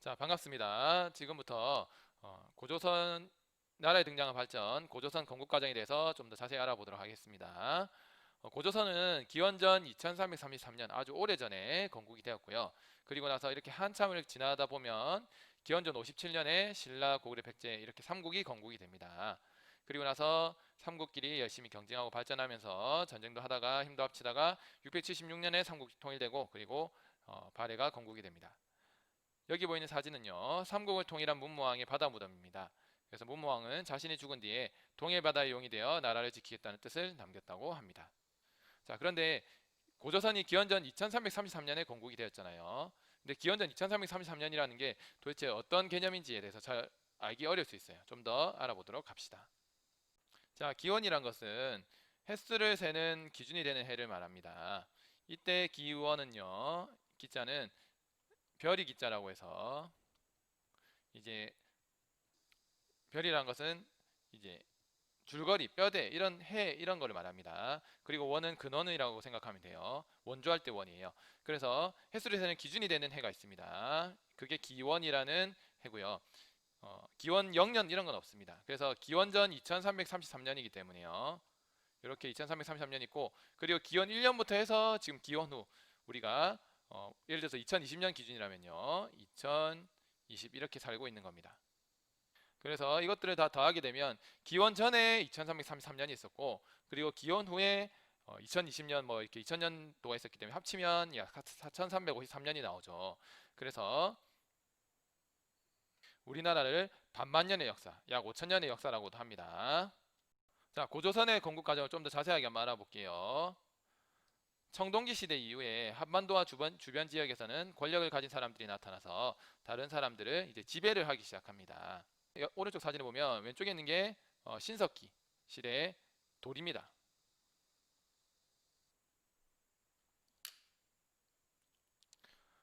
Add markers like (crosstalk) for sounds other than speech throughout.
자, 반갑습니다. 지금부터 어, 고조선 나라에 등장한 발전, 고조선 건국 과정에 대해서 좀 더 자세히 알아보도록 하겠습니다. 어, 고조선은 기원전 2333년 아주 오래전에 건국이 되었고요. 그리고 나서 이렇게 한참을 지나다 보면 기원전 57년에 신라 고구려 백제 이렇게 삼국이 건국이 됩니다. 그리고 나서 삼국끼리 열심히 경쟁하고 발전하면서 전쟁도 하다가 힘도 합치다가 676년에 삼국이 통일되고 그리고 어, 발해가 건국이 됩니다. 여기 보이는 사진은요 삼국을 통일한 문무왕의 바다 무덤입니다. 그래서 문무왕은 자신이 죽은 뒤에 동해바다에 용이 되어 나라를 지키겠다는 뜻을 남겼다고 합니다. 자 그런데 고조선이 기원전 2333년에 건국이 되었잖아요. 근데 기원전 2333년이라는 게 도대체 어떤 개념인지에 대해서 잘 알기 어려울 수 있어요. 좀 더 알아보도록 합시다. 자 기원이란 것은 횟수를 세는 기준이 되는 해를 말합니다. 이때 기원은요 기자는 별이 기자라고 해서 이제 별이란 것은 이제 줄거리, 뼈대 이런 해 이런 거를 말합니다. 그리고 원은 근원이라고 생각하면 돼요. 원주할 때 원이에요. 그래서 세는 기준이 되는 해가 있습니다. 그게 기원이라는 해고요. 어, 기원 0년 이런 건 없습니다. 그래서 기원전 2333년이기 때문에요. 이렇게 2333년 있고 그리고 기원 1년부터 해서 지금 기원 후 우리가 어, 예를 들어서 2020년 기준이라면요. 2020 이렇게 살고 있는 겁니다. 그래서 이것들을 다 더하게 되면 기원 전에 2333년이 있었고 그리고 기원 후에 어, 2020년 뭐 이렇게 2000년도가 있었기 때문에 합치면 약 4353년이 나오죠. 그래서 우리나라를 반만 년의 역사, 약 5천 년의 역사라고도 합니다. 자, 고조선의 건국 과정을 좀 더 자세하게 한번 알아볼게요. 청동기 시대 이후에 한반도와 주변, 주변 지역에서는 권력을 가진 사람들이 나타나서 다른 사람들을 이제 지배를 하기 시작합니다. 여- 오른쪽 사진을 보면 왼쪽에 있는 게 어, 신석기 실의 돌입니다.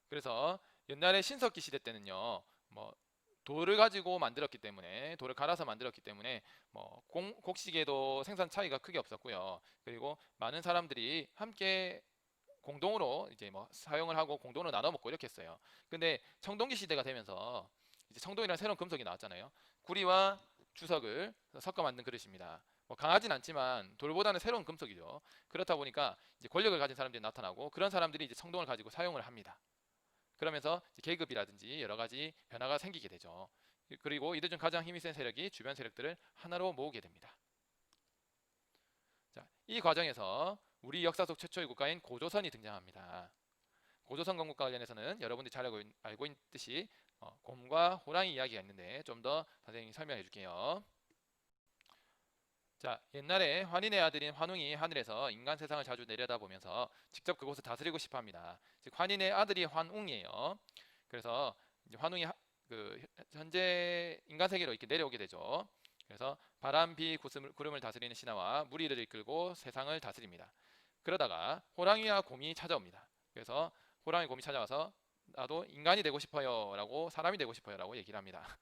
그래서 옛날에 신석기 시대 때는요, 뭐 돌을 가지고 만들었기 때문에 돌을 갈아서 만들었기 때문에 뭐 공, 곡식에도 생산 차이가 크게 없었고요. 그리고 많은 사람들이 함께 공동으로 이제 뭐 사용을 하고 공동으로 나눠 먹고 이렇게 했어요. 근데 청동기 시대가 되면서 이제 청동이라는 새로운 금속이 나왔잖아요. 구리와 주석을 섞어 만든 그릇입니다. 뭐 강하진 않지만 돌보다는 새로운 금속이죠. 그렇다 보니까 이제 권력을 가진 사람들이 나타나고 그런 사람들이 이제 청동을 가지고 사용을 합니다. 그러면서 계급이라든지 여러 가지 변화가 생기게 되죠. 그리고 이들 중 가장 힘이 센 세력이 주변 세력들을 하나로 모으게 됩니다. 자, 이 과정에서 우리 역사 속 최초의 국가인 고조선이 등장합니다. 고조선 건국과 관련해서는 여러분들이 잘 알고, 있, 알고 있듯이 어, 곰과 호랑이 이야기가 있는데 좀 더 선생님이 설명해 줄게요. 자, 옛날에 환인의 아들인 환웅이 하늘에서 인간 세상을 자주 내려다보면서 직접 그곳을 다스리고 싶어 합니다. 즉 환인의 아들이 환웅이에요. 그래서 환웅이 하- 그 현재 인간 세계로 이렇게 내려오게 되죠. 그래서 바람, 비, 구름, 구름을 다스리는 신하와 무리를 이끌고 세상을 다스립니다. 그러다가 호랑이와 곰이 찾아옵니다. 그래서 호랑이, 곰이 찾아와서 나도 인간이 되고 싶어요라고 사람이 되고 싶어요라고 얘기를 합니다. (laughs)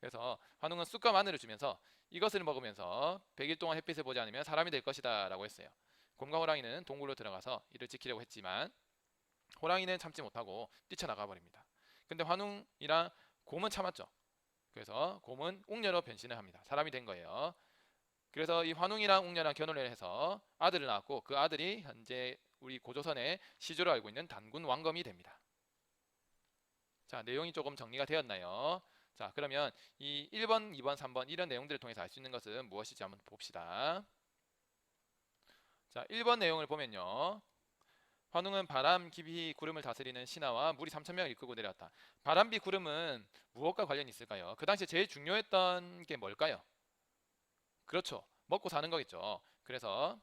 그래서 환웅은 쑥과 마늘을 주면서 이것을 먹으면서 100일 동안 햇빛을 보지 않으면 사람이 될 것이다 라고 했어요. 곰과 호랑이는 동굴로 들어가서 이를 지키려고 했지만 호랑이는 참지 못하고 뛰쳐나가 버립니다. 근데 환웅이랑 곰은 참았죠. 그래서 곰은 웅녀로 변신을 합니다. 사람이 된 거예요. 그래서 이 환웅이랑 웅녀랑 결혼을 해서 아들을 낳았고 그 아들이 현재 우리 고조선의 시조로 알고 있는 단군 왕검이 됩니다. 자, 내용이 조금 정리가 되었나요? 자, 그러면 이 1번, 2번, 3번 이런 내용들을 통해서 알 수 있는 것은 무엇인지 한번 봅시다. 자, 1번 내용을 보면요. 환웅은 바람, 기비, 구름을 다스리는 신하와 무리 3천 명을 이끌고 내려왔다. 바람, 비, 구름은 무엇과 관련이 있을까요? 그 당시에 제일 중요했던 게 뭘까요? 그렇죠. 먹고 사는 거겠죠. 그래서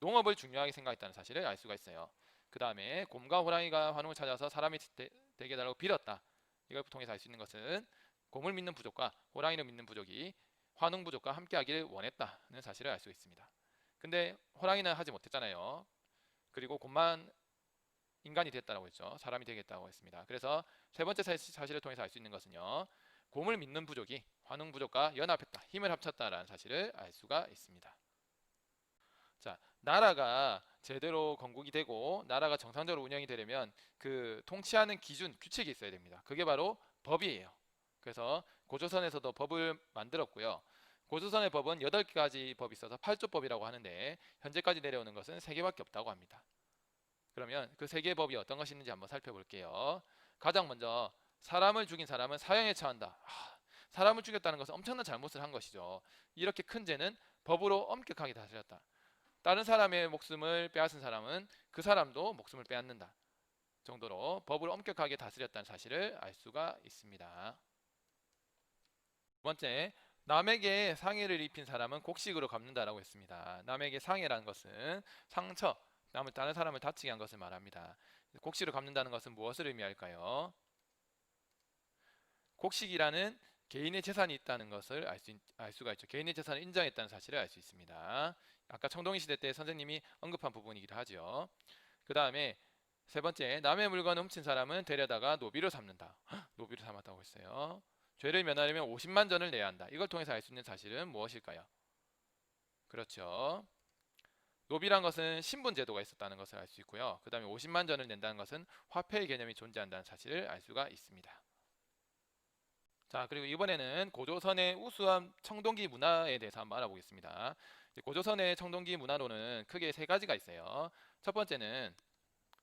농업을 중요하게 생각했다는 사실을 알 수가 있어요. 그 다음에 곰과 호랑이가 환웅을 찾아서 사람이 되, 되게 해달라고 빌었다. 이걸 통해서 알 수 있는 것은 곰을 믿는 부족과 호랑이를 믿는 부족이 환웅 부족과 함께하기를 원했다는 사실을 알 수 있습니다. 근데 호랑이는 하지 못했잖아요. 그리고 곰만 인간이 됐다라고 했죠. 사람이 되겠다고 했습니다. 그래서 세 번째 사- 사실을 통해서 알 수 있는 것은요. 곰을 믿는 부족이 환웅 부족과 연합했다, 힘을 합쳤다라는 사실을 알 수가 있습니다. 자, 나라가 제대로 건국이 되고 나라가 정상적으로 운영이 되려면 그 통치하는 기준 규칙이 있어야 됩니다. 그게 바로 법이에요. 그래서 고조선에서도 법을 만들었고요. 고조선의 법은 8가지 법이 있어서 8조법이라고 하는데 현재까지 내려오는 것은 3개밖에 없다고 합니다. 그러면 그세 개의 법이 어떤 것이 있는지 한번 살펴볼게요. 가장 먼저 사람을 죽인 사람은 사형에 처한다. 아, 사람을 죽였다는 것은 엄청난 잘못을 한 것이죠. 이렇게 큰 죄는 법으로 엄격하게 다스렸다. 다른 사람의 목숨을 빼앗은 사람은 그 사람도 목숨을 빼앗는다. 정도로 법을 엄격하게 다스렸다는 사실을 알 수가 있습니다. 두 번째, 남에게 상해를 입힌 사람은 곡식으로 갚는다라고 했습니다. 남에게 상해라는 것은 상처, 남을 다른 사람을 다치게 한 것을 말합니다. 곡식으로 갚는다는 것은 무엇을 의미할까요? 곡식이라는 개인의 재산이 있다는 것을 알, 수, 알 수가 있죠. 개인의 재산을 인정했다는 사실을 알 수 있습니다. 아까 청동기 시대 때 선생님이 언급한 부분이기도 하죠. 그 다음에 세 번째, 남의 물건을 훔친 사람은 데려다가 노비로 삼는다. 헉, 노비로 삼았다고 했어요. 죄를 면하려면 50만 전을 내야 한다. 이걸 통해서 알 수 있는 사실은 무엇일까요? 그렇죠. 노비란 것은 신분 제도가 있었다는 것을 알 수 있고요. 그 다음에 50만 전을 낸다는 것은 화폐의 개념이 존재한다는 사실을 알 수가 있습니다. 자, 그리고 이번에는 고조선의 우수한 청동기 문화에 대해서 한번 알아보겠습니다. 고조선의 청동기 문화로는 크게 세 가지가 있어요. 첫 번째는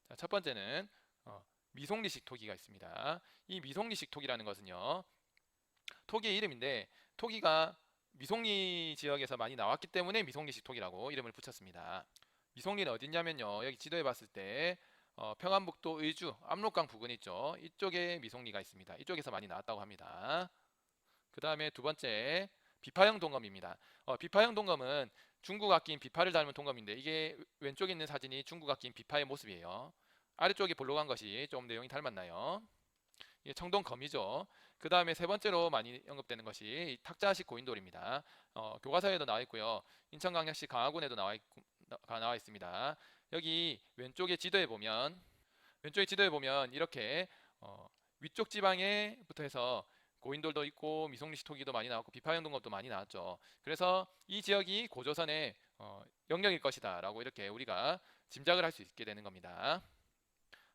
자, 첫 번째는 어, 미송리식 토기가 있습니다. 이 미송리식 토기라는 것은요. 토기의 이름인데 토기가 미송리 지역에서 많이 나왔기 때문에 미송리식 토기라고 이름을 붙였습니다. 미송리는 어딨냐면요. 여기 지도에 봤을 때 어, 평안북도 의주 압록강 부근 있죠. 이쪽에 미송리가 있습니다. 이쪽에서 많이 나왔다고 합니다. 그 다음에 두 번째 비파형 동검입니다. 어, 비파형 동검은 중국 악기인 비파를 닮은 동검인데 이게 왼쪽에 있는 사진이 중국 악기인 비파의 모습이에요. 아래쪽이 볼록한 것이 좀 내용이 닮았나요? 이게 청동검이죠. 그 다음에 세 번째로 많이 언급되는 것이 이 탁자식 고인돌입니다. 어, 교과서에도 나와 있고요. 인천광역시 강화군에도 나와, 있, 나와 있습니다. 여기 왼쪽에 지도에 보면 왼쪽에 지도에 보면 이렇게 어, 위쪽 지방에부터 해서 고인돌도 있고 미송리식 토기도 많이 나왔고 비파형 동검도 많이 나왔죠. 그래서 이 지역이 고조선의 어, 영역일 것이다 라고 이렇게 우리가 짐작을 할 수 있게 되는 겁니다.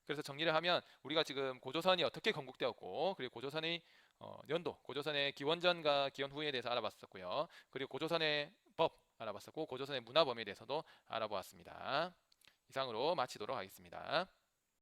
그래서 정리를 하면 우리가 지금 고조선이 어떻게 건국되었고 그리고 고조선의 어, 연도, 고조선의 기원전과 기원 후에 대해서 알아봤었고요. 그리고 고조선의 법 알아봤었고 고조선의 문화범에 대해서도 알아보았습니다. 이상으로 마치도록 하겠습니다.